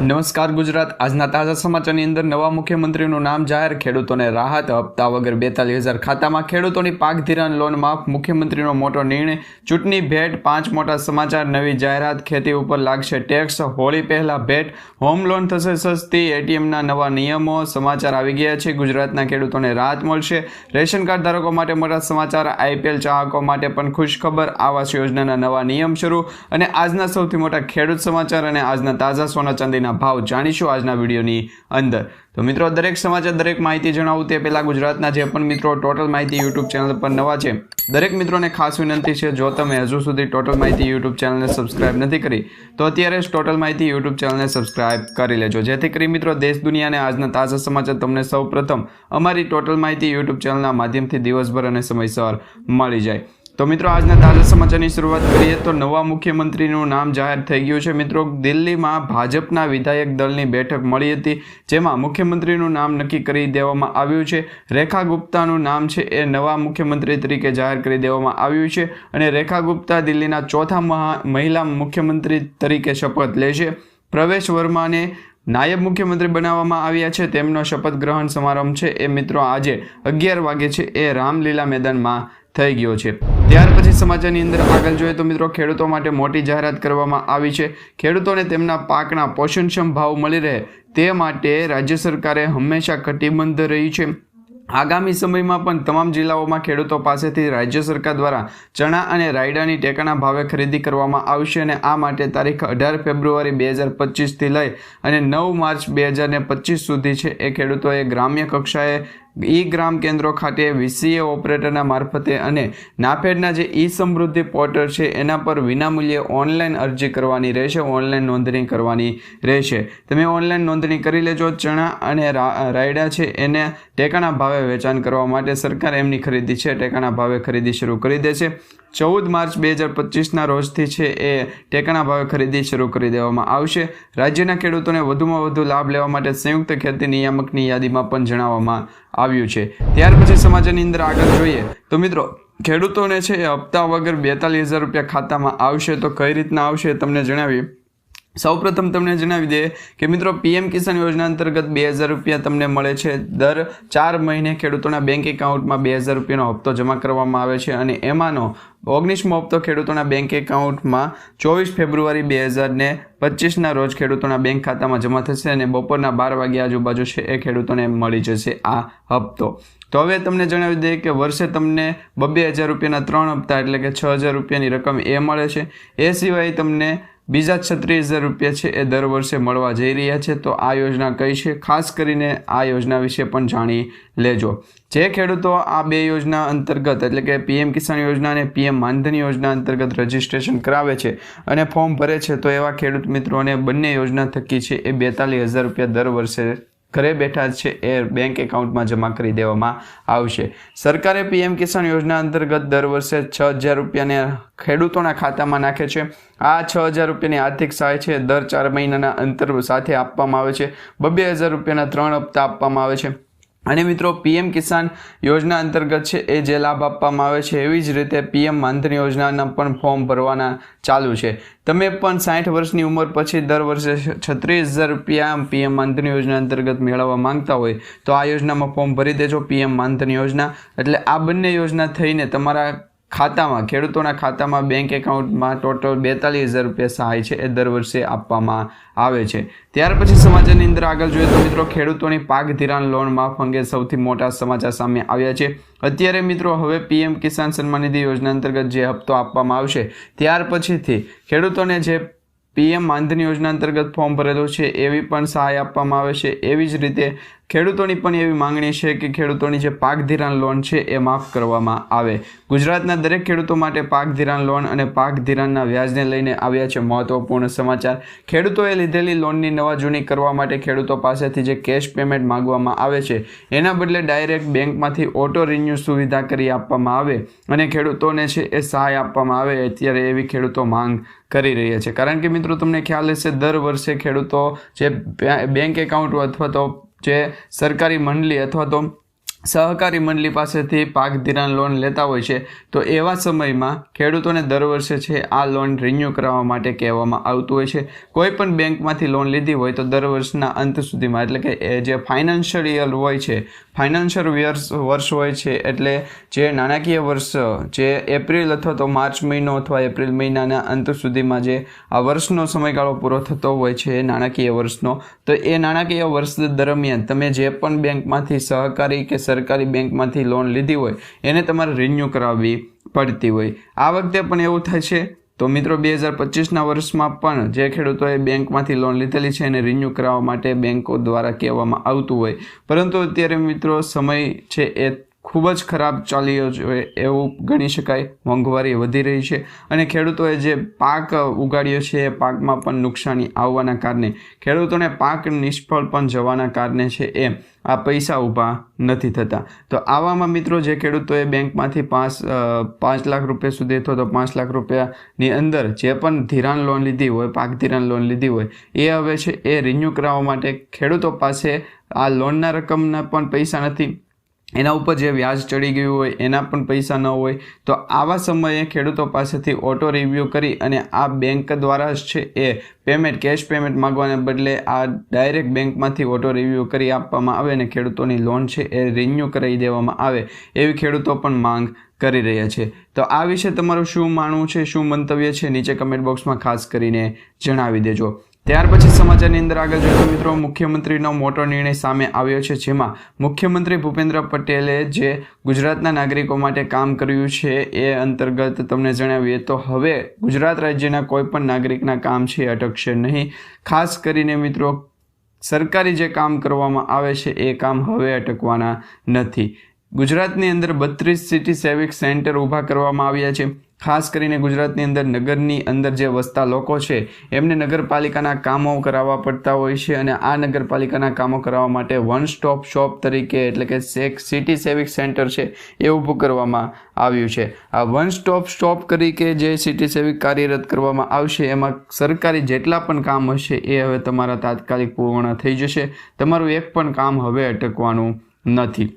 નમસ્કાર ગુજરાત. આજના તાજા સમાચારની અંદર નવા મુખ્યમંત્રીનું નામ જાહેર ખેડૂતોને રાહત હપ્તા વગર બેતાલીસ હજાર ખાતામાં ખેડૂતોની પાક ધિરાણ લોન માફ મુખ્યમંત્રીનો મોટો નિર્ણય. ચૂંટણી ભેટ, પાંચ મોટા સમાચાર, નવી જાહેરાત, ખેતી ઉપર લાગશે ટેક્સ, હોળી પહેલા ભેટ, હોમ લોન થશે સસ્તી, એટીએમના નવા નિયમો, સમાચાર આવી ગયા છે. ગુજરાતના ખેડૂતોને રાહત મળશે. રેશન કાર્ડ ધારકો માટે મોટા સમાચાર, આઈપીએલ ચાહકો માટે પણ ખુશખબર, આવાસ યોજનાના નવા નિયમ શરૂ. અને આજના સૌથી મોટા ખેડૂત સમાચાર અને આજના તાજા સોના ચાંદીના ભાવ જાણીશું આજના વિડીયોની અંદર. તો મિત્રો, દરેક સમાચાર, દરેક માહિતી જણાવું તે પહેલાં ગુજરાતના જે પણ મિત્રો ટોટલ માહિતી યુટ્યુબ ચેનલ પર નવા છે, દરેક મિત્રોને ખાસ વિનંતી છે, જો તમે હજુ સુધી ટોટલ માહિતી યુટ્યુબ ચેનલને સબસ્ક્રાઇબ નથી કરી, તો અત્યારે જ ટોટલ માહિતી યુટ્યુબ ચેનલને સબસ્ક્રાઇબ કરી લેજો. જેથી કરી મિત્રો, દેશ દુનિયાને આજના તાજા સમાચાર તમને સૌ પ્રથમ અમારી ટોટલ માહિતી યુટ્યુબ ચેનલના માધ્યમથી દિવસભર અને સમયસર મળી જાય. તો મિત્રો, આજના તાજા સમાચારની શરૂઆત કરીએ તો નવા મુખ્યમંત્રીનું નામ જાહેર થઈ ગયું છે. મિત્રો, દિલ્હીમાં ભાજપના વિધાયક દળની બેઠક મળી હતી, જેમાં મુખ્યમંત્રીનું નામ નક્કી કરી દેવામાં આવ્યું છે. રેખા ગુપ્તાનું નામ છે એ નવા મુખ્યમંત્રી તરીકે જાહેર કરી દેવામાં આવ્યું છે અને રેખા ગુપ્તા દિલ્હીના ચોથા મહા, મહિલા મુખ્યમંત્રી તરીકે શપથ લેશે. પ્રવેશ વર્માને નાયબ મુખ્યમંત્રી બનાવવામાં આવ્યા છે. તેમનો શપથ ગ્રહણ સમારંભ છે. એ મિત્રો, આજે અગિયાર વાગે છે. એ રામલીલા મેદાનમાં થઈ ગયો છે. ત્યાર પછી સમાચારની અંદર આગળ જોઈએ તો મિત્રો ખેડૂતો માટે મોટી જાહેરાત કરવામાં આવી છે. ખેડૂતોને તેમના પાકના પોષણક્ષમ ભાવ મળી રહે તે માટે રાજ્ય સરકારે હંમેશા કટિબદ્ધ રહી છે. આગામી સમયમાં પણ તમામ જિલ્લાઓમાં ખેડૂતો પાસેથી રાજ્ય સરકાર દ્વારા ચણા અને રાયડાની ટેકાના ભાવે ખરીદી કરવામાં આવશે અને આ માટે તારીખ અઢાર ફેબ્રુઆરી બે હજાર પચીસથી લઈ અને નવ માર્ચ બે હજાર ને પચીસ સુધી છે. એ ખેડૂતોએ ગ્રામ્ય કક્ષાએ ઈ ગ્રામ કેન્દ્રો ખાતે વીસીએ ઓપરેટરના મારફતે અને નાફેડના જે ઈ સમૃદ્ધિ પોર્ટલ છે, એના પર વિનામૂલ્યે ઓનલાઈન અરજી કરવાની રહેશે, ઓનલાઈન નોંધણી કરવાની રહેશે. તમે ઓનલાઈન નોંધણી કરી લેજો, ચણા અને રાયડા છે, એને ટેકાના ભાવે વેચાણ કરવા માટે સરકાર એમની ખરીદી છે, ટેકાના ભાવે ખરીદી શરૂ કરી દેશે ચૌદ માર્ચ બે હજાર પચીસના રોજથી છે એ ટેકાના ભાવે ખરીદી શરૂ કરી દેવામાં આવશે. રાજ્યના ખેડૂતોને વધુમાં વધુ લાભ લેવા માટે સંયુક્ત ખેતી નિયામકની યાદીમાં પણ જણાવવામાં આવ્યું છે. ત્યાર પછી સમાચારની અંદર આગળ જોઈએ તો મિત્રો, ખેડૂતોને છે એ હપ્તા વગર બેતાલીસ હજાર રૂપિયા ખાતામાં આવશે તો કઈ રીતના આવશે તમને જણાવીએ. સૌપ્રથમ તમને જણાવી દઈએ કે મિત્રો, પીએમ કિસાન યોજના અંતર્ગત બે હજાર રૂપિયા તમને મળે છે દર ચાર મહિને ખેડૂતોના બેંક એકાઉન્ટમાં બે હજાર રૂપિયાનો હપ્તો જમા કરવામાં આવે છે અને એમાંનો ઓગણીસમો હપ્તો ખેડૂતોના બેંક એકાઉન્ટમાં ચોવીસ ફેબ્રુઆરી બે હજાર ને પચીસના રોજ ખેડૂતોના બેંક ખાતામાં જમા થશે અને બપોરના બાર વાગ્યા આજુબાજુ છે એ ખેડૂતોને મળી જશે આ હપ્તો. તો હવે તમને જણાવી દઈએ કે વર્ષે તમને બબ્બે હજાર રૂપિયાના ત્રણ હપ્તા એટલે કે છ હજાર રૂપિયાની રકમ એ મળે છે. એ સિવાય તમને બીજા છત્રીસ હજાર રૂપિયા છે એ દર વર્ષે મળવા જઈ રહ્યા છે. તો આ યોજના કઈ છે? ખાસ કરીને આ યોજના વિશે પણ જાણી લેજો. જે ખેડૂતો આ બે યોજના અંતર્ગત એટલે કે પીએમ કિસાન યોજના અને પીએમ માનધન યોજના અંતર્ગત રજીસ્ટ્રેશન કરાવે છે અને ફોર્મ ભરે છે, તો એવા ખેડૂત મિત્રોને બંને યોજના થકી છે એ બેતાલીસ હજાર રૂપિયા દર વર્ષે ઘરે બેઠા છે, એ બેંક એકાઉન્ટમાં જમા કરી દેવામાં આવશે. સરકારે પીએમ કિસાન યોજના અંતર્ગત દર વર્ષે છ હજાર રૂપિયાને ખેડૂતોના ખાતામાં નાખે છે. આ છ હજાર રૂપિયાની આર્થિક સહાય છે, દર ચાર મહિનાના અંતર સાથે આપવામાં આવે છે. બબ્બે હજાર રૂપિયાના ત્રણ હપ્તા આપવામાં આવે છે. અને મિત્રો, પીએમ કિસાન યોજના અંતર્ગત છે એ જે લાભ આપવામાં આવે છે એવી જ રીતે પીએમ માનધન યોજનાના પણ ફોર્મ ભરવાના ચાલુ છે. તમે પણ સાઠ વર્ષની ઉંમર પછી દર વર્ષે છત્રીસ હજાર રૂપિયા પીએમ માનધન યોજના અંતર્ગત મેળવવા માંગતા હોય, તો આ યોજનામાં ફોર્મ ભરી દેજો પીએમ માનધન યોજના. એટલે આ બંને યોજના થઈને તમારા ખાતામાં, ખેડૂતોના ખાતામાં બેંક એકાઉન્ટમાં ટોટલ બેતાલીસ હજાર રૂપિયા સહાય છે એ દર વર્ષે આપવામાં આવે છે. ત્યાર પછી સમાચારની અંદર આગળ જોઈએ તો મિત્રો ખેડૂતોની પાક ધિરાણ લોન માફ અંગે સૌથી મોટા સમાચાર સામે આવ્યા છે. અત્યારે મિત્રો હવે પીએમ કિસાન સન્માન નિધિ યોજના અંતર્ગત જે હપ્તો આપવામાં આવશે, ત્યાર પછીથી ખેડૂતોને જે પીએમ માનધન યોજના અંતર્ગત ફોર્મ ભરેલું છે એવી પણ સહાય આપવામાં આવે છે. એવી જ રીતે ખેડૂતોની પણ એવી માંગણી છે કે ખેડૂતોની જે પાક ધિરાણ લોન છે એ માફ કરવામાં આવે. ગુજરાતના દરેક ખેડૂતો માટે પાક ધિરાણ લોન અને પાક ધિરાણના વ્યાજને લઈને આવ્યા છે મહત્વપૂર્ણ સમાચાર. ખેડૂતોએ લીધેલી લોનની નવા જૂની કરવા માટે ખેડૂતો પાસેથી જે કેશ પેમેન્ટ માંગવામાં આવે છે, એના બદલે ડાયરેક્ટ બેંકમાંથી ઓટો રિન્યૂ સુવિધા કરી આપવામાં આવે અને ખેડૂતોને છે એ સહાય આપવામાં આવે અત્યારે એવી ખેડૂતો માંગ કરી રહ્યા છે. કારણ કે મિત્રો, તમને ખ્યાલ હશે, દર વર્ષે ખેડૂતો જે બેંક એકાઉન્ટ અથવા તો જે સરકારી મંડળી અથવા તો સહકારી મંડળી પાસેથી પાક ધિરાણ લોન લેતા હોય છે, તો એવા સમયમાં ખેડૂતોને દર વર્ષે છે આ લોન રિન્યૂ કરાવવા માટે કહેવામાં આવતું હોય છે. કોઈ પણ બેંકમાંથી લોન લીધી હોય તો દર વર્ષના અંત સુધીમાં, એટલે કે એ જે ફાઇનાન્શિયલ હોય છે ફાઇનાન્શિયલ વર્ષ વર્ષ હોય છે એટલે જે નાણાકીય વર્ષ, જે એપ્રિલ અથવા તો માર્ચ મહિનો અથવા એપ્રિલ મહિનાના અંત સુધીમાં જે આ વર્ષનો સમયગાળો પૂરો થતો હોય છે નાણાકીય વર્ષનો, તો એ નાણાકીય વર્ષ દરમિયાન તમે જે પણ બેંકમાંથી સહકારી કે સરકારી બેંકમાંથી લોન લીધી હોય, એને તમારે રિન્યૂ કરાવવી પડતી હોય. આ વખતે પણ એવું થાય છે તો મિત્રો બે હજાર પચીસના વર્ષમાં પણ જે ખેડૂતોએ બેંકમાંથી લોન લીધેલી છે એને રિન્યૂ કરાવવા માટે બેંકો દ્વારા કહેવામાં આવતું હોય. પરંતુ અત્યારે મિત્રો સમય છે એ ખૂબ જ ખરાબ ચાલી રહ્યો છે એવું ગણી શકાય, મોંઘવારી વધી રહી છે. અને ખેડૂતોએ જે પાક ઉગાડ્યો છે, એ પાકમાં પણ નુકસાની આવવાના કારણે, ખેડૂતોને પાક નિષ્ફળ પણ જવાના કારણે છે એ આ પૈસા ઊભા નથી થતા. તો આવામાં મિત્રો, જે ખેડૂતોએ બેંકમાંથી પાંચ પાંચ લાખ રૂપિયા સુધી અથવા તો પાંચ લાખ રૂપિયાની અંદર જે પણ ધિરાણ લોન લીધી હોય, પાક ધિરાણ લોન લીધી હોય, એ હવે છે એ રિન્યૂ કરાવવા માટે ખેડૂતો પાસે આ લોનના રકમના પણ પૈસા નથી. એના ઉપર જે વ્યાજ ચડી ગયું હોય, એના પણ પૈસા ન હોય, તો આવા સમયે ખેડૂતો પાસેથી ઓટો રિવ્યૂ કરી અને આ બેંક દ્વારા જ છે એ પેમેન્ટ કેશ પેમેન્ટ માગવાને બદલે આ ડાયરેક્ટ બેંકમાંથી ઓટો રિવ્યૂ કરી આપવામાં આવે અને ખેડૂતોની લોન છે એ રિન્યૂ કરાવી દેવામાં આવે એવી ખેડૂતો પણ માંગ કરી રહ્યા છે. તો આ વિશે તમારું શું માનવું છે, શું મંતવ્ય છે, નીચે કમેન્ટ બોક્સમાં ખાસ કરીને જણાવી દેજો. ત્યાર પછી સમાચારની અંદર આગળ જોઈએ મિત્રો મુખ્યમંત્રીનો મોટો નિર્ણય સામે આવ્યો છે, જેમાં મુખ્યમંત્રી ભૂપેન્દ્ર પટેલે જે ગુજરાતના નાગરિકો માટે કામ કર્યું છે એ અંતર્ગત તમને જણાવીએ તો હવે ગુજરાત રાજ્યના કોઈ પણ નાગરિકના કામ છે અટકશે નહીં. ખાસ કરીને મિત્રો, સરકારી જે કામ કરવામાં આવે છે એ કામ હવે અટકવાના નથી. ગુજરાતની અંદર બત્રીસ સિટી સેવિક સેન્ટર ઊભા કરવામાં આવ્યા છે. ખાસ કરીને ગુજરાતની અંદર નગરની અંદર જે વસતા લોકો છે, એમને નગરપાલિકાના કામો કરાવવા પડતા હોય છે અને આ નગરપાલિકાના કામો કરાવવા માટે વન સ્ટોપ શોપ તરીકે એટલે કે સેક સિટી સેવિક સેન્ટર છે એ ઊભું કરવામાં આવ્યું છે. આ વન સ્ટોપ સ્ટોપ તરીકે જે સિટી સેવિક કાર્યરત કરવામાં આવશે, એમાં સરકારી જેટલા પણ કામ હશે એ હવે તમારા તાત્કાલિક પૂર્ણ થઈ જશે. તમારું એક પણ કામ હવે અટકવાનું નથી.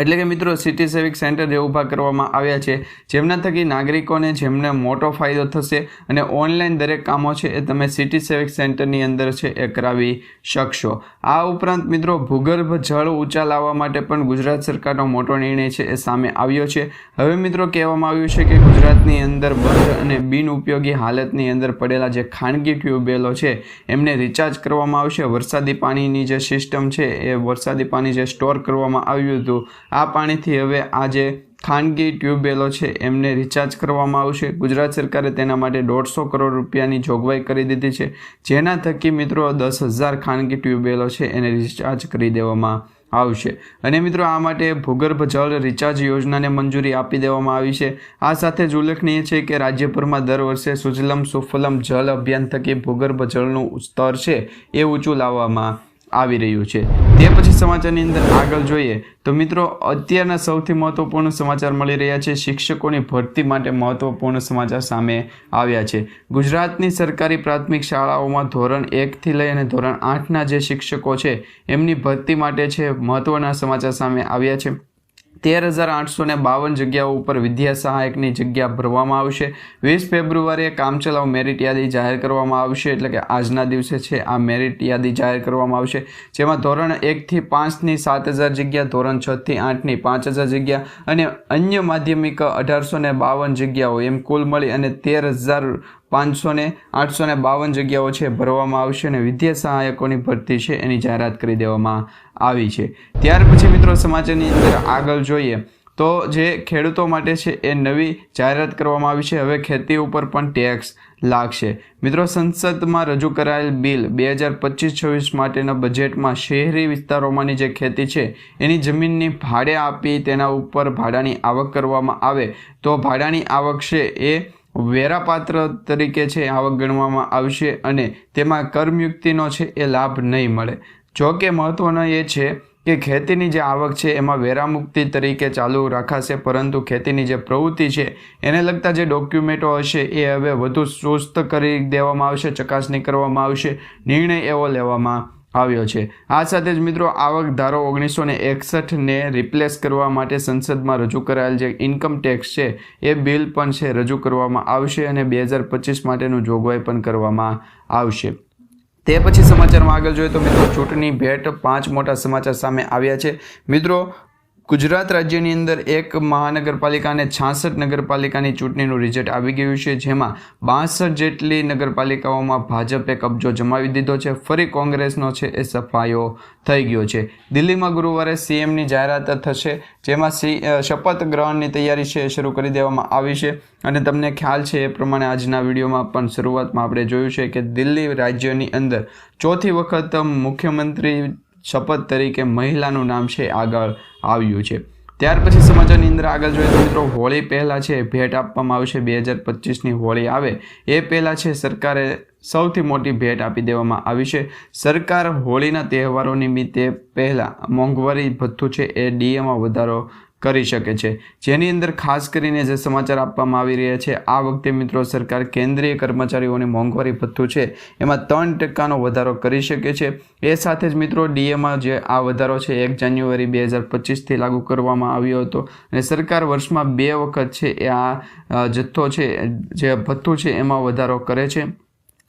એટલે કે મિત્રો સિટી સેવિક સેન્ટર જે ઊભા કરવામાં આવ્યા છે, જેમના થકી નાગરિકોને જેમને મોટો ફાયદો થશે અને ઓનલાઈન દરેક કામો છે એ તમે સિટી સેવિક સેન્ટરની અંદર છે એ કરાવી શકશો. આ ઉપરાંત મિત્રો, ભૂગર્ભ જળ ઊંચા લાવવા માટે પણ ગુજરાત સરકારનો મોટો નિર્ણય છે એ સામે આવ્યો છે. હવે મિત્રો, કહેવામાં આવ્યું છે કે ગુજરાતની અંદર બંધ અને બિનઉપયોગી હાલતની અંદર પડેલા જે ખાનગી ટ્યુબવેલો છે, એમને રિચાર્જ કરવામાં આવશે. વરસાદી પાણીની જે સિસ્ટમ છે એ વરસાદી પાણી જે સ્ટોર કરવામાં આવ્યું હતું, આ પાણીથી હવે આ જે ખાનગી ટ્યુબવેલો છે, એમને રિચાર્જ કરવામાં આવશે. ગુજરાત સરકારે તેના માટે દોઢસો કરોડ રૂપિયાની જોગવાઈ કરી દીધી છે. જેના થકી મિત્રો દસ હજાર ખાનગી ટ્યુબવેલો છે, એને રિચાર્જ કરી દેવામાં આવશે. અને મિત્રો આ માટે ભૂગર્ભ જળ રિચાર્જ યોજનાને મંજૂરી આપી દેવામાં આવી છે. આ સાથે જ ઉલ્લેખનીય છે કે રાજ્યભરમાં દર વર્ષે સુજલમ સુફલમ જળ અભિયાન થકી ભૂગર્ભ જળનું સ્તર છે, એ ઊંચું લાવવામાં આવી રહ્યું છે. તે પછી સમાચારની અંદર આગળ જોઈએ તો મિત્રો, અત્યારના સૌથી મહત્વપૂર્ણ સમાચાર મળી રહ્યા છે. શિક્ષકોની ભરતી માટે મહત્વપૂર્ણ સમાચાર સામે આવ્યા છે. ગુજરાતની સરકારી પ્રાથમિક શાળાઓમાં ધોરણ એકથી લઈ અને ધોરણ આઠના જે શિક્ષકો છે, એમની ભરતી માટે છે મહત્વના સમાચાર સામે આવ્યા છે. તેર હજાર આઠસો ને બાવન જગ્યાઓ ઉપર વિદ્યા સહાયકની જગ્યા ભરવામાં આવશે. વીસ ફેબ્રુઆરીએ કામચલાઉ મેરિટ યાદી જાહેર કરવામાં આવશે, એટલે કે આજના દિવસે છે આ મેરિટ યાદી જાહેર કરવામાં આવશે. જેમાં ધોરણ એકથી પાંચની સાત હજાર જગ્યા, ધોરણ છથી આઠની પાંચ હજાર જગ્યા અને અન્ય માધ્યમિક અઢારસો ને બાવન જગ્યાઓ એમ કુલ મળી અને તેર હજાર પાંચસો ને આઠસો ને બાવન જગ્યાઓ છે, ભરવામાં આવશે અને વિદ્યા સહાયકોની ભરતી છે, એની જાહેરાત કરી દેવામાં આવી છે. ત્યાર પછી મિત્રો સમાચારની અંદર આગળ જોઈએ તો જે ખેડૂતો માટે છે, એ નવી જાહેરાત કરવામાં આવી છે. હવે ખેતી ઉપર પણ ટેક્સ લાગશે. મિત્રો સંસદમાં રજૂ કરાયેલ બિલ બે હજાર પચીસ છવ્વીસ માટેના બજેટમાં શહેરી વિસ્તારોમાંની જે ખેતી છે, એની જમીનની ભાડે આપી તેના ઉપર ભાડાની આવક કરવામાં આવે. તો ભાડાની આવક છે એ વેરાપાત્ર તરીકે છે આવક ગણવામાં આવશે અને તેમાં કર્મયુક્તિનો છે એ લાભ નહીં મળે. જો કે મહત્ત્વનો એ છે કે ખેતીની જે આવક છે એમાં વેરામુક્તિ તરીકે ચાલુ રાખાશે, પરંતુ ખેતીની જે પ્રવૃત્તિ છે એને લગતા જે ડોક્યુમેન્ટો હશે એ હવે વધુ સુસ્ત કરી દેવામાં આવશે, ચકાસણી કરવામાં આવશે, નિર્ણય એવો લેવામાં આવ્યો છે. આ સાથે જ મિત્રો, આવક ધારો ઓગણીસો ને એકસઠને રિપ્લેસ કરવા માટે સંસદમાં રજૂ કરાયેલ જે ઇન્કમ ટેક્સ છે, એ બિલ પણ છે, રજૂ કરવામાં આવશે અને બે હજાર પચીસ માટેનું જોગવાઈ પણ કરવામાં આવશે. તે પછી સમાચારમાં આગળ જોઈએ તો મિત્રો, ચૂંટણી ભેટ પાંચ મોટા સમાચાર સામે આવ્યા છે. મિત્રો ગુજરાત રાજ્યની અંદર એક મહાનગરપાલિકા અને છાસઠ નગરપાલિકાની ચૂંટણીનું રિઝલ્ટ આવી ગયું છે, જેમાં બાસઠ જેટલી નગરપાલિકાઓમાં ભાજપે કબજો જમાવી દીધો છે. ફરી કોંગ્રેસનો છે એ સફાયો થઈ ગયો છે. દિલ્હીમાં ગુરુવારે સીએમની જાહેરાત થશે, જેમાં સી શપથ ગ્રહણની તૈયારી છે એ શરૂ કરી દેવામાં આવી છે. અને તમને ખ્યાલ છે એ પ્રમાણે આજના વિડીયોમાં પણ શરૂઆતમાં આપણે જોયું છે કે દિલ્હી રાજ્યની અંદર ચોથી વખત મુખ્યમંત્રી શપથ તરીકે મહિલાનું નામ છે, આગળ આવ્યું છે. ત્યાર પછી સમાચારની અંદર આગળ જોઈએ તો મિત્રો, હોળી પહેલાં છે, ભેટ આપવામાં આવશે, બે હજાર પચીસની હોળી આવે એ પહેલાં છે, સરકારે સૌથી મોટી ભેટ આપી દેવામાં આવી છે. સરકાર હોળીના તહેવારો નિમિત્તે પહેલાં મોંઘવારી ભથ્થું છે એ ડીએમાં વધારો કરી શકે છે. જેની અંદર ખાસ કરીને જે સમાચાર આપવામાં આવી રહ્યા છે, આ વખતે મિત્રો સરકાર કેન્દ્રીય કર્મચારીઓની મોંઘવારી ભથ્થું છે, એમાં ત્રણ ટકાનો વધારો કરી શકે છે. એ સાથે જ મિત્રો ડીએમાં જે આ વધારો છે, એક જાન્યુઆરી બે હજાર પચીસથી લાગુ કરવામાં આવ્યો હતો અને સરકાર વર્ષમાં બે વખત છે, એ આ જથ્થો છે, જે ભથ્થું છે, એમાં વધારો કરે છે.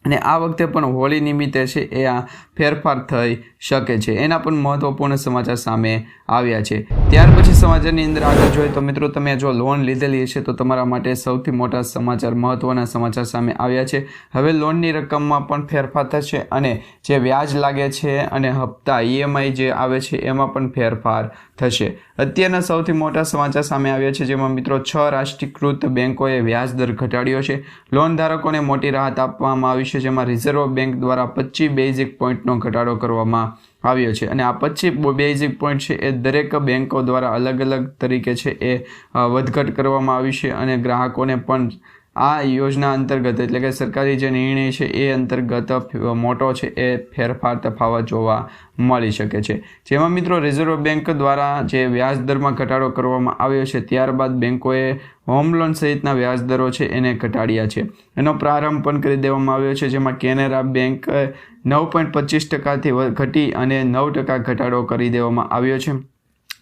અને આ વખતે પણ હોળી નિમિત્તે છે એ આ ફેરફાર થઈ શકે છે. એના પણ મહત્વપૂર્ણ સમાચાર સામે આવ્યા છે. ત્યાર પછી સમાચારની અંદર આગળ જોઈએ તો મિત્રો તમે જો લોન લીધેલી હશે તો તમારા માટે સૌથી મોટા સમાચાર, મહત્વના સમાચાર સામે આવ્યા છે. હવે લોનની રકમમાં પણ ફેરફાર થશે અને જે વ્યાજ લાગે છે અને હપ્તા ઈએમઆઈ જે આવે છે એમાં પણ ફેરફાર થશે. અત્યારના સૌથી મોટા સમાચાર સામે આવ્યા છે, જેમાં મિત્રો છ રાષ્ટ્રીયકૃત બેન્કોએ વ્યાજ દર ઘટાડ્યો છે. લોન ધારકોને મોટી રાહત આપવામાં આવી છે, જેમાં રિઝર્વ બેંક દ્વારા પચીસ બેઝિક પોઈન્ટનો ઘટાડો કરવામાં આવ્યો છે. અને આ પચીસ બેઝિક પોઈન્ટ છે એ દરેક બેન્કો દ્વારા અલગ અલગ તરીકે છે એ વધઘટ કરવામાં આવી છે અને ગ્રાહકોને પણ આ યોજના અંતર્ગત એટલે કે સરકારી જે નિર્ણય છે એ અંતર્ગત મોટો છે એ ફેરફાર તફાવત જોવા મળી શકે છે. જેમાં મિત્રો રિઝર્વ બેંક દ્વારા જે વ્યાજ દરમાં ઘટાડો કરવામાં આવ્યો છે, ત્યારબાદ બેન્કોએ હોમ લોન સહિતના વ્યાજ દરો છે એને ઘટાડ્યા છે. એનો પ્રારંભ પણ કરી દેવામાં આવ્યો છે, જેમાં કેનેરા બેંક નવ પોઈન્ટ પચીસ ટકાથી ઘટી અને નવ ટકા ઘટાડો કરી દેવામાં આવ્યો છે.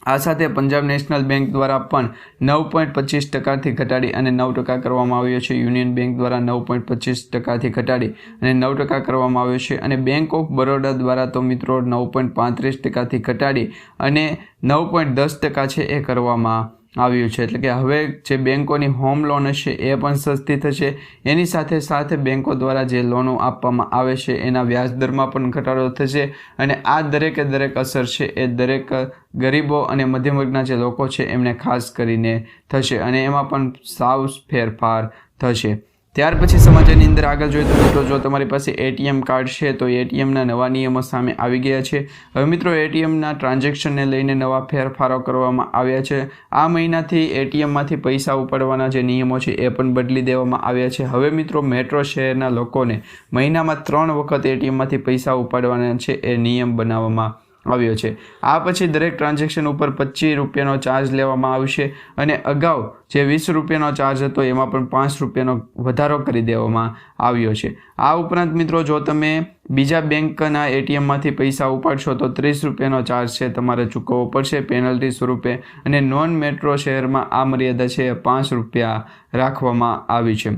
આ સાથે પંજાબ નેશનલ બેંક દ્વારા પણ નવ પોઈન્ટ પચીસ ટકાથી ઘટાડી અને નવ ટકા કરવામાં આવ્યો છે. યુનિયન બેંક દ્વારા નવ પોઈન્ટ પચીસ ટકાથી ઘટાડી અને નવ ટકા કરવામાં આવ્યો છે અને બેંક ઓફ બરોડા દ્વારા તો મિત્રો નવ પોઈન્ટ પાંત્રીસ ટકાથી ઘટાડી અને નવ પોઈન્ટ દસ ટકા છે એ કરવામાં આવ્યું છે. એટલે કે હવે જે બેંકોની હોમ લોન હશે એ પણ સસ્તી થશે. એની સાથે સાથે બેંકો દ્વારા જે લોનો આપવામાં આવે છે એના વ્યાજ દરમાં પણ ઘટાડો થશે અને આ દરેકે દરેક અસર છે એ દરેક ગરીબો અને મધ્યમ વર્ગના જે લોકો છે એમને ખાસ કરીને થશે અને એમાં પણ સાવ ફેરફાર થશે. ત્યાર પછી સમાચારની અંદર આગળ જોઈએ તો મિત્રો, જો તમારી પાસે એટીએમ કાર્ડ છે, તો એટીએમના નવા નિયમો સામે આવી ગયા છે. હવે મિત્રો એટીએમના ટ્રાન્ઝેક્શનને લઈને નવા ફેરફારો કરવામાં આવ્યા છે. આ મહિનાથી એટીએમમાંથી પૈસા ઉપાડવાના જે નિયમો છે, એ પણ બદલી દેવામાં આવ્યા છે. હવે મિત્રો, મેટ્રો શહેરના લોકોને મહિનામાં ત્રણ વખત એટીએમમાંથી પૈસા ઉપાડવાના છે, એ નિયમ બનાવવામાં આવ્યો છે. આ પછી દરેક ટ્રાન્ઝેક્શન ઉપર પચીસ રૂપિયાનો ચાર્જ લેવામાં આવશે અને અગાઉ જે વીસ રૂપિયાનો ચાર્જ હતો એમાં પણ પાંચ રૂપિયાનો વધારો કરી દેવામાં આવ્યો છે. આ ઉપરાંત મિત્રો જો તમે બીજા બેંકના એટીએમમાંથી પૈસા ઉપાડશો તો ત્રીસ રૂપિયાનો ચાર્જ છે તમારે ચૂકવવો પડશે. પેનલ્ટી સ્વરૂપે અને નોન મેટ્રો શહેરમાં આ મર્યાદા છે પાંચ રૂપિયા રાખવામાં આવી છે.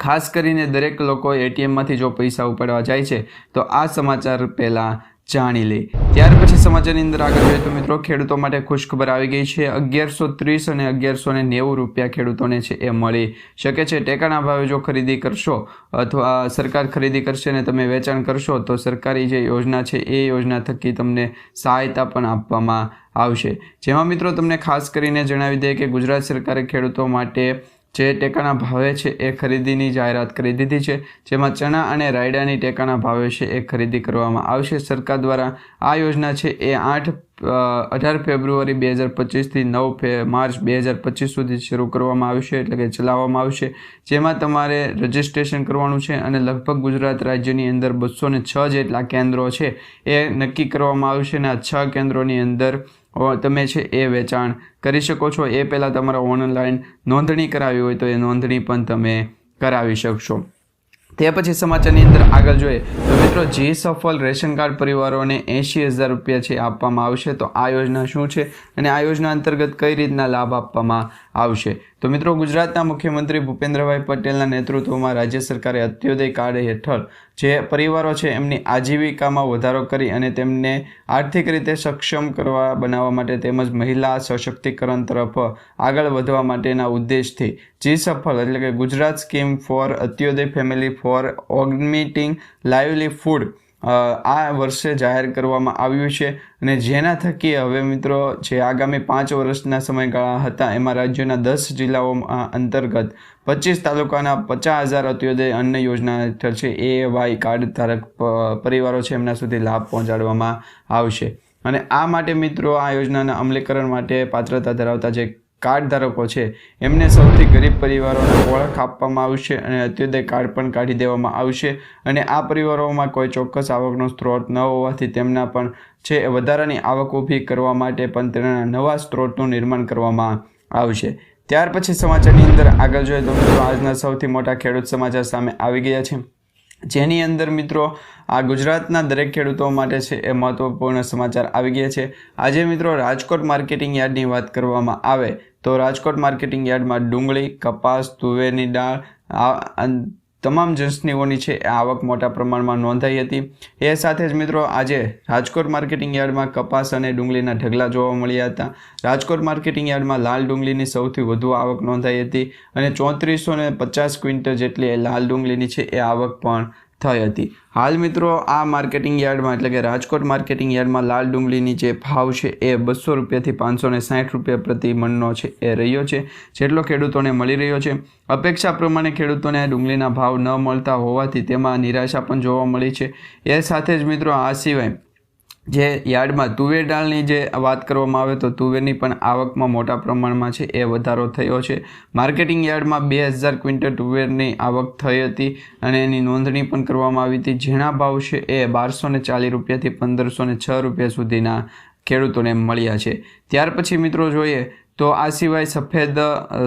ખાસ કરીને દરેક લોકો એટીએમમાંથી જો પૈસા ઉપાડવા જાય છે તો આ સમાચાર પહેલાં જાણી લે. ત્યાર પછી સમાચારની અંદર આગળ જોઈએ તો મિત્રો, ખેડૂતો માટે ખુશખબર આવી ગઈ છે. અગિયારસો ત્રીસ અને અગિયારસો ને નેવું રૂપિયા ખેડૂતોને છે એ મળી શકે છે. ટેકાના ભાવે જો ખરીદી કરશો અથવા સરકાર ખરીદી કરશે અને તમે વેચાણ કરશો, તો સરકારી જે યોજના છે, એ યોજના થકી તમને સહાયતા પણ આપવામાં આવશે. જેમાં મિત્રો, તમને ખાસ કરીને જણાવી દઈએ કે ગુજરાત સરકારે ખેડૂતો માટે જે ટેકાના ભાવે છે એ ખરીદીની જાહેરાત કરી દીધી છે. જેમાં ચણા અને રાયડાની ટેકાના ભાવે છે એ ખરીદી કરવામાં આવશે. સરકાર દ્વારા આ યોજના છે એ આઠ અઢાર ફેબ્રુઆરી બે હજાર પચીસથી નવ ફે, માર્ચ બે હજાર પચીસ સુધી શરૂ કરવામાં આવશે, એટલે કે ચલાવવામાં આવશે. જેમાં તમારે રજિસ્ટ્રેશન કરવાનું છે અને લગભગ ગુજરાત રાજ્યની અંદર બસો ને છ જેટલા કેન્દ્રો છે એ નક્કી કરવામાં આવશે અને આ છ કેન્દ્રોની અંદર તમે છે એ વેચાણ કરી શકો છો. એ પહેલાં તમારા ઓનલાઈન નોંધણી કરાવી હોય તો એ નોંધણી પણ તમે કરાવી શકશો. તે પછી સમાચારની અંદર આગળ જોઈએ તો મિત્રો જે સફળ રેશન કાર્ડ પરિવારોને એંશી હજાર રૂપિયા છે આપવામાં આવશે તો આ યોજના શું છે અને આ યોજના અંતર્ગત કઈ રીતના લાભ આપવામાં આવશે. તો મિત્રો, ગુજરાતના મુખ્યમંત્રી ભૂપેન્દ્રભાઈ પટેલના નેતૃત્વમાં રાજ્ય સરકારે અત્યોદય કાર્ડ હેઠળ જે પરિવારો છે, એમની આજીવિકામાં વધારો કરી અને તેમને આર્થિક રીતે સક્ષમ કરવા બનાવવા માટે તેમજ મહિલા સશક્તિકરણ તરફ આગળ વધવા માટેના ઉદ્દેશથી જી સફળ એટલે કે Gujarat scheme for Antyodaya family for augmenting livelihood આ વર્ષે જાહેર કરવામાં આવ્યું છે અને જેના થકી હવે મિત્રો જે આગામી પાંચ વર્ષના સમયગાળા હતા, એમાં રાજ્યના દસ જિલ્લાઓ અંતર્ગત પચીસ તાલુકાના પચાસ હજાર અત્યોદય અન્ન યોજના હેઠળ છે. એ, વાય, કાર્ડ ધારક પરિવારો છે, એમના સુધી લાભ પહોંચાડવામાં આવશે. અને આ માટે મિત્રો આ યોજનાના અમલીકરણ માટે પાત્રતા ધરાવતા જે કાર્ડ ધારકો છે. એમને સૌથી ગરીબ પરિવારોને ઓળખ આપવામાં આવશે અને અત્યુદય કાર્ડ પણ કાઢી દેવામાં આવશે. અને આ પરિવારોમાં કોઈ ચોક્કસ આવકનો સ્ત્રોત ન હોવાથી તેમના પણ છે વધારાની આવક ઊભી કરવા માટે પણ તેના નવા સ્ત્રોતનું નિર્માણ કરવામાં આવશે. ત્યાર પછી સમાચારની અંદર આગળ જોઈએ તો મિત્રો આજના સૌથી મોટા ખેડૂત સમાચાર સામે આવી ગયા છે. જેની અંદર મિત્રો આ ગુજરાતના દરેક ખેડૂતો માટે છે એ મહત્વપૂર્ણ સમાચાર આવી ગયા છે. આજે મિત્રો રાજકોટ માર્કેટિંગ યાર્ડની વાત કરવામાં આવે તો રાજકોટ માર્કેટિંગ યાર્ડમાં ડુંગળી, કપાસ, તુવેરની દાળ તમામ જંસનીઓની છે, એ આવક મોટા પ્રમાણમાં નોંધાઈ હતી. એ સાથે જ મિત્રો આજે રાજકોટ માર્કેટિંગ યાર્ડમાં કપાસ અને ડુંગળીના ઢગલા જોવા મળ્યા હતા. રાજકોટ માર્કેટિંગ યાર્ડમાં લાલ ડુંગળીની સૌથી વધુ આવક નોંધાઈ હતી અને ચોત્રીસો ને પચાસ ક્વિન્ટલ જેટલી લાલ ડુંગળીની છે, એ આવક પણ થઈ હતી. હાલ મિત્રો, આ માર્કેટિંગ યાર્ડમાં, એટલે કે રાજકોટ માર્કેટિંગ યાર્ડમાં લાલ ડુંગળીની જે ભાવ છે એ બસો રૂપિયાથી પાંચસો ને સાઠ રૂપિયા પ્રતિ મણનો છે, એ રહ્યો છે. જેટલો ખેડૂતોને મળી રહ્યો છે. અપેક્ષા પ્રમાણે ખેડૂતોને ડુંગળીના ભાવ ન મળતા હોવાથી તેમાં નિરાશા પણ જોવા મળી છે. એ સાથે જ મિત્રો, આ સિવાય જે યાર્ડમાં તુવેર દાળની જે વાત કરવામાં આવે તો તુવેરની પણ આવકમાં મોટા પ્રમાણમાં છે, એ વધારો થયો છે. માર્કેટિંગ યાર્ડમાં બે હજાર ક્વિન્ટલ તુવેરની આવક થઈ હતી અને એની નોંધણી પણ કરવામાં આવી હતી. જેના ભાવ છે, એ બારસો ને ચાલીસ રૂપિયાથી પંદરસો ને છ રૂપિયા સુધીના ખેડૂતોને મળ્યા છે. ત્યાર પછી મિત્રો જોઈએ તો આ સિવાય સફેદ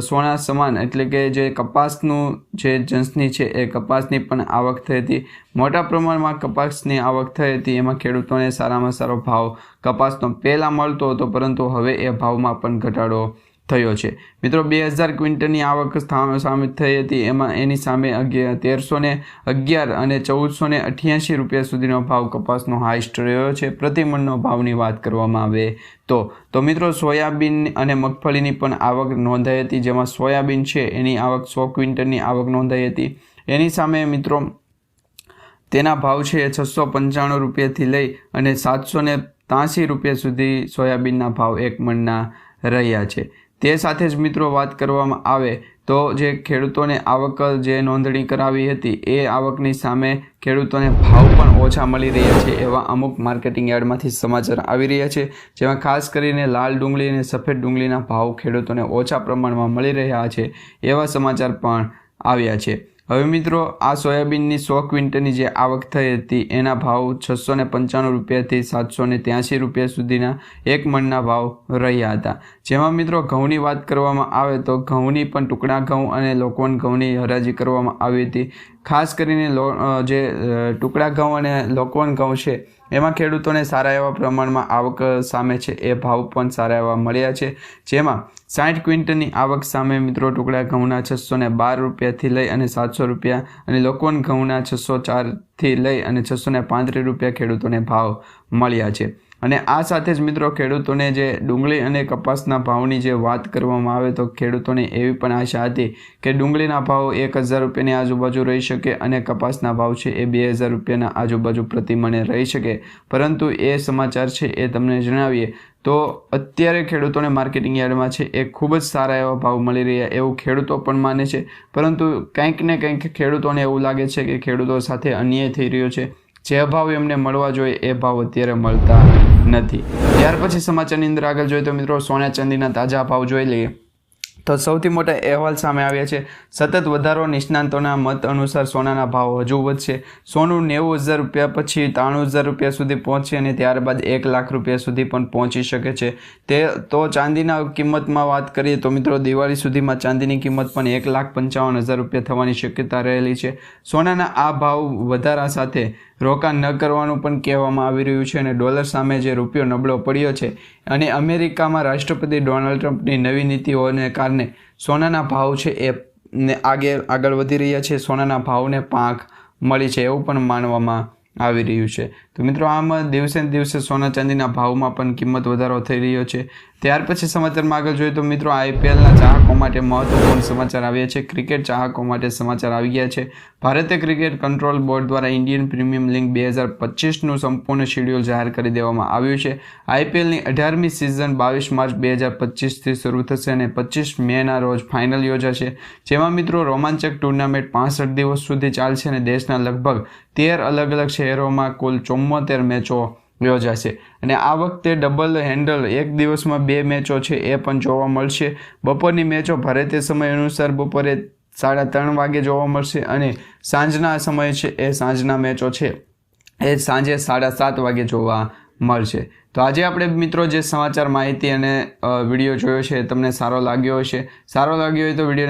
સોના સમાન એટલે કે જે કપાસનું જે જંસની છે એ કપાસની પણ આવક થઈ હતી. મોટા પ્રમાણમાં કપાસની આવક થઈ હતી. એમાં ખેડૂતોને સારામાં સારો ભાવ કપાસનો પહેલાં મળતો હતો, પરંતુ હવે એ ભાવમાં પણ ઘટાડો થયો છે. મિત્રો, બે હજાર ક્વિન્ટલની આવક સામે થઈ હતી. એમાં એની સામે તેરસો ને અગિયાર અને ચૌદસો ને અઠ્યાસી રૂપિયા સુધીનો ભાવ કપાસનો હાઈસ્ટ રહ્યો છે. પ્રતિમણનો ભાવની વાત કરવામાં આવે તો તો મિત્રો, સોયાબીન અને મગફળીની પણ આવક નોંધાઈ હતી, જેમાં સોયાબીન છે, એની આવક સો ક્વિન્ટલની આવક નોંધાઈ હતી. એની સામે મિત્રો, તેના ભાવ છે એ છસો પંચાણું રૂપિયાથી લઈ અને સાતસો ને રૂપિયા સુધી સોયાબીનના ભાવ એક મણના રહ્યા છે. તે સાથે જ મિત્રો વાત કરવામાં આવે તો જે ખેડૂતોને આવક જે નોંધણી કરાવી હતી એ આવકની સામે ખેડૂતોને ભાવ પણ ઓછા મળી રહ્યા છે એવા અમુક માર્કેટિંગ યાર્ડમાંથી સમાચાર આવી રહ્યા છે, જેમાં ખાસ કરીને લાલ ડુંગળી અને સફેદ ડુંગળીના ભાવ ખેડૂતોને ઓછા પ્રમાણમાં મળી રહ્યા છે એવા સમાચાર પણ આવ્યા છે. હવે મિત્રો, આ સોયાબીનની સો ક્વિન્ટલની જે આવક થઈ હતી, એના ભાવ છસો ને પંચાણું રૂપિયાથી સાતસો ને ત્યાંસી રૂપિયા સુધીના એક મણના ભાવ રહ્યા હતા. જેમાં મિત્રો, ઘઉંની વાત કરવામાં આવે તો ઘઉંની પણ ટુકડા ઘઉં અને લોકોન ઘઉંની હરાજી કરવામાં આવી હતી. ખાસ કરીને જે ટુકડા ઘઉં અને લોકવન ઘઉં છે એમાં ખેડૂતોને સારા એવા પ્રમાણમાં આવક સામે છે, એ ભાવ પણ સારા એવા મળ્યા છે. જેમાં સાઠ ક્વિન્ટલની આવક સામે મિત્રો ટુકડા ઘઉંના છસો ને બાર રૂપિયાથી લઈ અને સાતસો રૂપિયા અને લોકોન ઘઉંના છસો ચારથી લઈ અને છસો ને પાંત્રીસ રૂપિયા ખેડૂતોને ભાવ મળ્યા છે. અને આ સાથે જ મિત્રો ખેડૂતોને જે ડુંગળી અને કપાસના ભાવની જે વાત કરવામાં આવે તો ખેડૂતોને એવી પણ આશા હતી કે ડુંગળીના ભાવ એક હજાર રૂપિયાની આજુબાજુ રહી શકે અને કપાસના ભાવ છે એ બે હજાર રૂપિયાના આજુબાજુ પ્રતિમાને રહી શકે. પરંતુ એ સમાચાર છે એ તમને જણાવીએ તો અત્યારે ખેડૂતોને માર્કેટિંગ યાર્ડમાં છે એ ખૂબ જ સારા એવા ભાવ મળી રહ્યા એવું ખેડૂતો પણ માને છે. પરંતુ કંઈક ને કંઈક ખેડૂતોને એવું લાગે છે કે ખેડૂતો સાથે અન્યાય થઈ રહ્યો છે. જે ભાવ એમને મળવા જોઈએ એ ભાવ અત્યારે મળતા નથી. ત્યાર પછી સમાચારની અંદર આગળ જોઈએ તો મિત્રો સોના ચાંદીના તાજા ભાવ જોઈ લઈએ. તો સૌથી મોટા અહેવાલ સામે આવ્યા છે. સતત વધારો નિષ્ણાંતોના મત અનુસાર સોનાના ભાવ હજુ વધશે. સોનું નેવું હજાર રૂપિયા પછી ત્રાણું હજાર રૂપિયા સુધી પહોંચશે અને ત્યારબાદ એક લાખ રૂપિયા સુધી પણ પહોંચી શકે છે. તે તો ચાંદીના કિંમતમાં વાત કરીએ તો મિત્રો દિવાળી સુધીમાં ચાંદીની કિંમત પણ એક લાખ પંચાવન હજાર રૂપિયા થવાની શક્યતા રહેલી છે. સોનાના આ ભાવ વધારા સાથે રોકાણ ન કરવાનું પણ કહેવામાં આવી રહ્યું છે અને ડોલર સામે જે રૂપિયો નબળો પડ્યો છે અને અમેરિકામાં રાષ્ટ્રપતિ ડોનાલ્ડ ટ્રમ્પની નવી નીતિઓને કારણે સોનાના ભાવ છે એ ને આગે આગળ વધી રહ્યા છે. સોનાના ભાવને પાંખ મળી છે એવું પણ માનવામાં આવી રહ્યું છે. તો મિત્રો, આમ દિવસે ને દિવસે સોના ચાંદીના ભાવમાં પણ કિંમત વધારો થઈ રહ્યો છે ત્યાર પછી સમાચારમાં આગળ જોઈએ તો મિત્રો આઈપીએલના ચાહકો માટે મહત્વપૂર્ણ સમાચાર આવ્યા છે. ક્રિકેટ ચાહકો માટે સમાચાર આવી ગયા છે. ભારતીય ક્રિકેટ કંટ્રોલ બોર્ડ દ્વારા ઇન્ડિયન પ્રીમિયમ લીગ બે હજાર પચીસનું સંપૂર્ણ શેડ્યુલ જાહેર કરી દેવામાં આવ્યું છે. આઈપીએલની અઢારમી સિઝન બાવીસ માર્ચ બે હજાર પચીસથી શરૂ થશે અને પચીસ મેના રોજ ફાઇનલ યોજાશે. જેમાં મિત્રો રોમાંચક ટુર્નામેન્ટ પાંસઠ દિવસ સુધી ચાલશે અને દેશના લગભગ તેર અલગ અલગ શહેરોમાં કુલ ચુમ્મોતેર મેચો યોજાશે. અને આ વખતે ડબલ હેન્ડલ એક દિવસમાં બે મેચો છે, એ પણ જોવા મળશે. બપોરની મેચો ભારતીય સમય અનુસાર બપોરે સાડા ત્રણ વાગે જોવા મળશે અને સાંજના સમય છે, એ સાંજના મેચો છે, એ સાંજે સાડા સાત વાગે જોવા મળશે. તો આજે આપણે મિત્રો જે સમાચાર માહિતી અને વીડિયો જોયો છે તમને સારો લાગ્યો હશે. સારો લાગ્યો હોય તો વિડીયોને